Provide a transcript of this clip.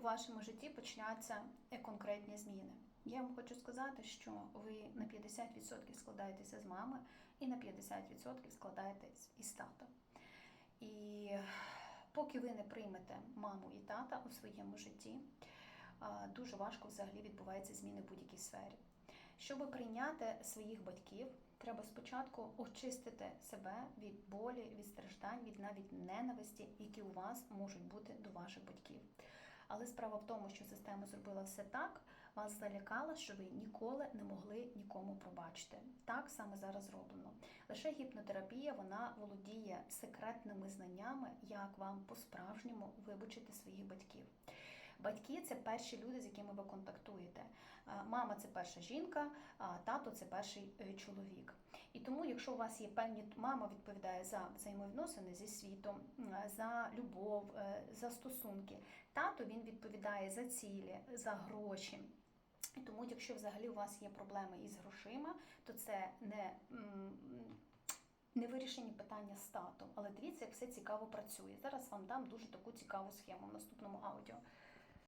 у вашому житті почнуться конкретні зміни. Я вам хочу сказати, що ви на 50% складаєтеся з мами і на 50% складаєтесь із тата. І поки ви не приймете маму і тата у своєму житті, дуже важко взагалі відбуваються зміни в будь-якій сфері. Щоб прийняти своїх батьків, треба спочатку очистити себе від болі, від страждань, від навіть ненависті, які у вас можуть бути до ваших батьків. Але справа в тому, що система зробила все так, вас залякала, що ви ніколи не могли нікому пробачити. Так саме зараз зроблено. Лише гіпнотерапія вона володіє секретними знаннями, як вам по-справжньому вибачити своїх батьків. Батьки це перші люди, з якими ви контактуєте. Мама це перша жінка, тато це перший е, чоловік. І тому, якщо у вас є певні мама відповідає за взаємовідносини зі світом, за любов, е, за стосунки, тато він відповідає за цілі, за гроші. І тому, якщо взагалі у вас є проблеми із грошима, то це не, не вирішені питання з татом. Але дивіться, як все цікаво працює. Зараз вам дам дуже таку цікаву схему в наступному аудіо.